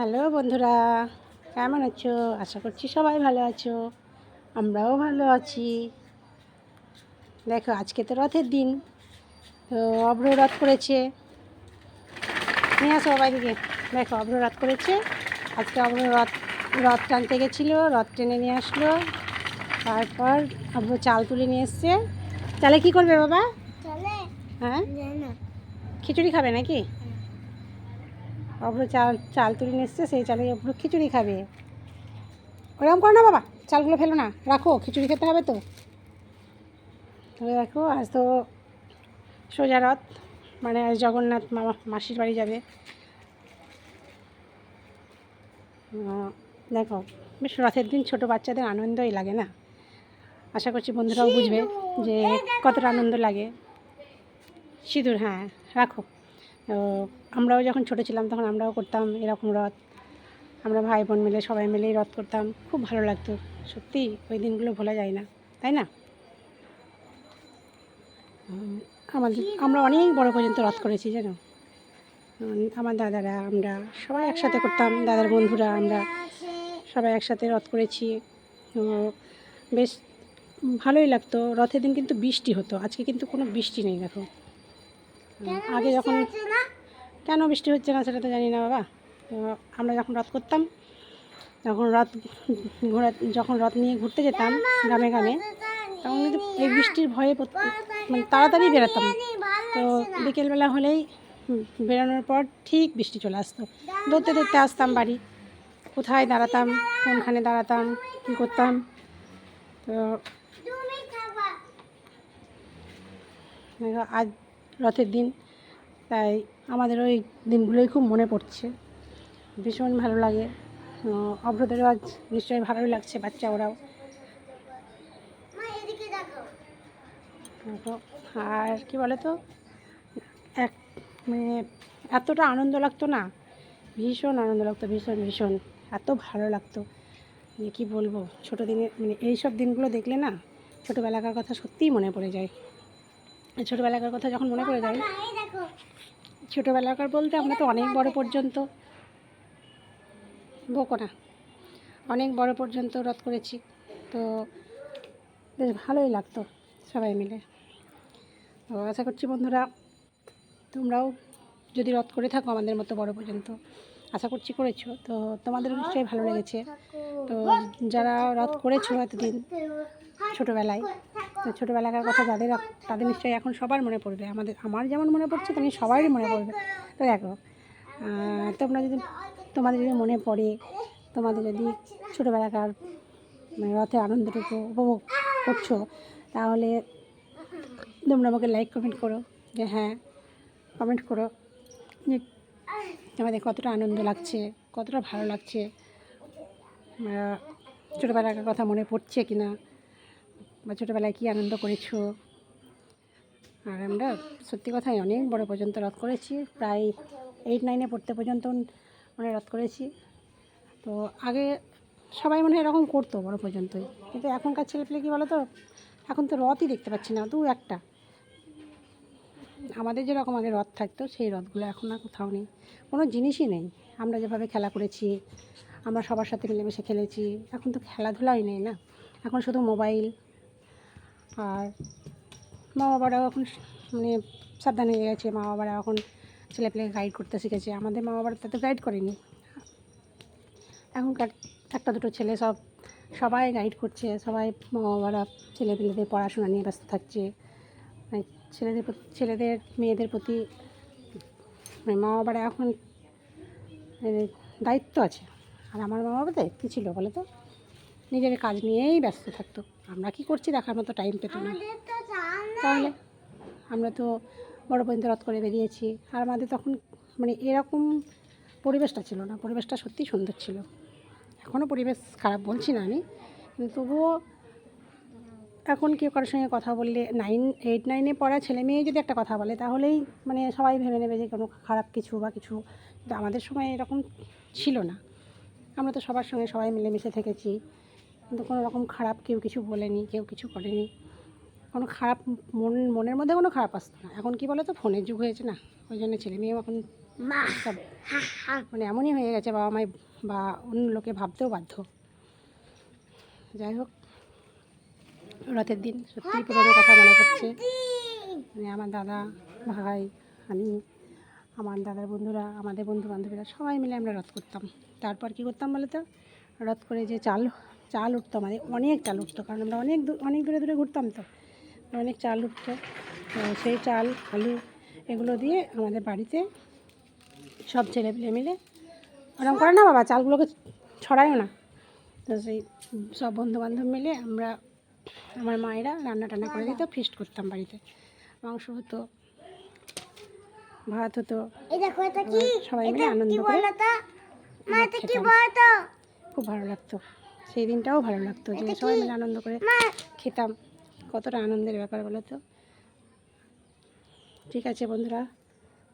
Hello বন্ধুরা কেমন আছো? আশা করছি সবাই ভালো আছো আমরাও ভালো আছি। দেখো আজকে তো রথের দিন তো অভ্র রথ করেছে। নিয়ে আসো সবাই দিকে দেখো অভ্র রথ করেছে। আজকে অভ্র রথ রথ টানতে গেছিল রথ টেনে নিয়ে আসলো। তারপর অভ্র চাল তুলে নিয়ে এসছে। চালে কি করবে বাবা? হ্যাঁ? খিচুড়ি খাবে নাকি? অভ্র চাল চাল তুলে নিয়ে সেই চালে অভ্র খিচুড়ি খাবে। ওরকম করো না বাবা, চালগুলো ফেলো না, রাখো, খিচুড়ি খেতে হবে তো। তবে দেখো, আজ তো সোজা রথ মানে আজ জগন্নাথ মামা মাসির বাড়ি যাবে। দেখো, বেশ রথের দিন ছোট বাচ্চাদের আনন্দই লাগে না? আশা করছি বন্ধুরাও বুঝবে যে কতটা আনন্দ লাগে। সিঁদুর হ্যাঁ রাখো। আমরাও যখন ছোটো ছিলাম তখন আমরাও করতাম এরকম রথ। আমরা ভাই বোন মিলে সবাই মিলেই রথ করতাম। খুব ভালো লাগতো। সত্যি ওই দিনগুলো ভোলা যায় না তাই না? আমাদের আমরা অনেক বড় পর্যন্ত রথ করেছি উম, আমার দাদারা আমরা সবাই একসাথে করতাম দাদার বন্ধুরা আমরা সবাই একসাথে রথ করেছি। বেশ ভালোই লাগতো। রথের দিন কিন্তু বৃষ্টি হতো। আজকে কিন্তু কোনো বৃষ্টি নেই দেখো। আগে যখন কেন বৃষ্টি হচ্ছে না সেটা তো জানি না বাবা। তো আমরা যখন রথ করতাম তখন রথ ঘোরা যখন রথ নিয়ে ঘুরতে যেতাম গ্রামে গ্রামে তখন কিন্তু এই বৃষ্টির ভয়ে মানে তাড়াতাড়ি বেরোতাম। তো বিকেলবেলা হলেই বেরোনোর পর ঠিক বৃষ্টি চলে আসতো। দৌড়তে দৌড়তে আসতাম বাড়ি। কোথায় দাঁড়াতাম কোনখানে দাঁড়াতাম কী করতাম? তো আজ রথের দিন। তাই আমাদের ওই দিনগুলোই খুব মনে পড়ছে। ভীষণ ভালো লাগে। অভ্রদেরও আজ নিশ্চয়ই ভালোই লাগছে বাচ্চা ওরাও। আর কি বলো তো এক মানে এতটা আনন্দ লাগতো না? ভীষণ আনন্দ লাগতো, ভীষণ ভীষণ। এত ভালো লাগতো। মানে কী বলব? ছোটো দিনে মানে এই সব দিনগুলো দেখলে না ছোটোবেলাকার কথা সত্যিই মনে পড়ে যায়। ছোটোবেলাকার কথা যখন মনে পড়ে যায় ছোটোবেলাকার বলতে আমরা তো অনেক বড় পর্যন্ত বকো না। অনেক বড় পর্যন্ত রথ করেছি তো বেশ ভালোই লাগতো সবাই মিলে। তো আশা করছি বন্ধুরা তোমরাও যদি রথ করে থাকো আমাদের মতো বড় পর্যন্ত আশা করছি করেছ। তো তোমাদেরও নিশ্চয়ই ভালো লেগেছে। তো যারা রথ করেছ এতদিন ছোটোবেলায় তো ছোটোবেলাকার কথা যাদের তাদের নিশ্চয়ই এখন সবার মনে পড়বে। আমাদের, আমার যেমন মনে পড়ছে, তেমনি সবারই মনে পড়বে। তো দেখো তোমরা যদি, তোমাদের যদি মনে পড়ে, তোমাদের যদি ছোটোবেলাকার মানে রথের আনন্দটুকু উপভোগ করছ, তাহলে তোমরা আমাকে লাইক কমেন্ট করো যে হ্যাঁ কমেন্ট করো যে তোমাদের কতটা আনন্দ লাগছে, কতটা ভালো লাগছে ছোটোবেলাকার কথা মনে পড়ছে কি না বা ছোটোবেলায় কী আনন্দ করেছ? আর আমরা সত্যি কথাই অনেক বড় পর্যন্ত রথ করেছি, প্রায় এইট নাইনে পড়তে পর্যন্ত মানে রথ করেছি। তো আগে সবাই মনে হয় এরকম করতো বড় পর্যন্তই। কিন্তু এখনকার ছেলেপেলে কী বলো তো এখন তো রথই দেখতে পাচ্ছি না দু একটা। আমাদের যেরকম আগে রথ থাকতো, সেই রথগুলো এখন আর কোথাও নেই। কোনো জিনিসই নেই। আমরা যেভাবে খেলা করেছি, আমরা সবার সাথে মিলেমিশে খেলেছি, এখন তো খেলাধুলাই নেই না। এখন শুধু মোবাইল আর মা বাবারাও এখন মানে সাবধান হয়ে গেছে। মা বাবারা এখন ছেলেপেলেকে গাইড করতে শিখেছে। আমাদের মা বাবারা তাতে গাইড করেনি। এখনকার একটা দুটো ছেলে সব, সবাই গাইড করছে। সবাই মা বাবারা ছেলেপেলেদের পড়াশোনা নিয়ে ব্যস্ত থাকছে। মানে ছেলেদের ছেলেদের, মেয়েদের প্রতি মানে মা বাবারা এখন দায়িত্ব আছে। আর আমার মা বাবাদের কী ছিল বলো তো নিজের কাজ নিয়েই ব্যস্ত থাকতো। আমরা কি করছি? দেখার মতো টাইম পেতো না। তাহলে আমরা তো বড় পর্যন্ত রথ করে বেরিয়েছি। আর আমাদের তখন মানে এরকম পরিবেশটা ছিল না। পরিবেশটা সত্যিই সুন্দর ছিল। এখনও পরিবেশ খারাপ বলছি না আমি। কিন্তু তবুও এখন কেউ কারোর সঙ্গে কথা বললে নাইন এইট নাইনে পড়া ছেলে মেয়ে যদি একটা কথা বলে তাহলেই মানে সবাই ভেবে নেবে যে কোনো খারাপ কিছু বা কিছু। কিন্তু আমাদের সময় এরকম ছিল না। আমরা তো সবার সঙ্গে সবাই মিলেমিশে থেকেছি। কিন্তু কোনো রকম খারাপ কেউ কিছু বলেনি কেউ কিছু করেনি। কোনো খারাপ মন মনের মধ্যে কোনো খারাপ আসতো না। এখন কি বলো তো ফোনের যুগ হয়েছে না। ওই জন্য ছেলে মেয়েও এখন সব মানে এমনই হয়ে গেছে বাবা মাই বা অন্য লোকে ভাবতেও বাধ্য। যাই হোক রথের দিন সত্যিই পুরোনো কথা মনে পড়ছে। মানে আমার দাদা ভাই আমি আমার দাদার বন্ধুরা আমাদের বন্ধু বান্ধবীরা সবাই মিলে আমরা রথ করতাম। তারপর কি করতাম বলো তো রথ করে যে চাল চাল উঠতো আমাদের অনেক চাল উঠতো কারণ আমরা অনেক দূর অনেক দূরে দূরে ঘুরতাম তো। অনেক চাল উঠতো সেই চাল আলু এগুলো দিয়ে আমাদের বাড়িতে সব ছেলেপিলে মিলে ওরকম করে না বাবা চালগুলোকে ছড়ায়ও না। তো সেই সব বন্ধু বান্ধব মিলে আমরা আমার মায়েরা রান্না টান্না করে দিত ফিস্ট করতাম বাড়িতে। মাংস হতো ভাত হতো সবাই মিলে আনন্দ করে। খুব ভালো লাগতো। সেই দিনটাও ভালো লাগতো যে সবাই মিলে আনন্দ করে খেতাম। কতটা আনন্দের ব্যাপার বলো তো? ঠিক আছে বন্ধুরা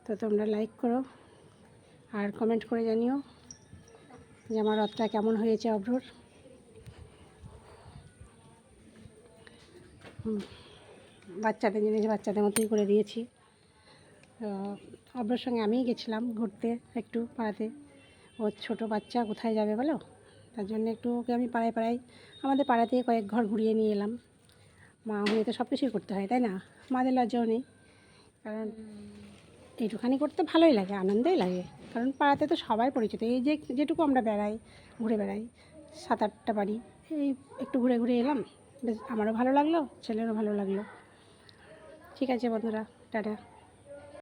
তো তোমরা লাইক করো আর কমেন্ট করে জানিও যে আমার রথটা কেমন হয়েছে অভ্রর বাচ্চাদের জিনিস বাচ্চাদের মতোই করে দিয়েছি। তো অভ্রর সঙ্গে আমিই গেছিলাম ঘুরতে একটু পাড়াতে। ওর ছোটো বাচ্চা কোথায় যাবে বলো? তার জন্য একটু ওকে আমি পাড়ায় পাড়ায়, আমাদের পাড়াতে কয়েক ঘর ঘুরিয়ে নিয়ে এলাম। মা হয়ে তো সব কিছুই করতে হয়, তাই না? মাদের লজ্জাও নেই। কারণ এইটুখানি করতে ভালোই লাগে, আনন্দই লাগে। কারণ পাড়াতে তো সবাই পরিচিত। এই যে যেটুকু আমরা বেড়াই, ঘুরে বেড়াই, সাত আটটা বাড়ি, এই একটু ঘুরে ঘুরে এলাম। বেশ, আমারও ভালো লাগল, ছেলেরও ভালো লাগল। ঠিক আছে বন্ধুরা, টাটা।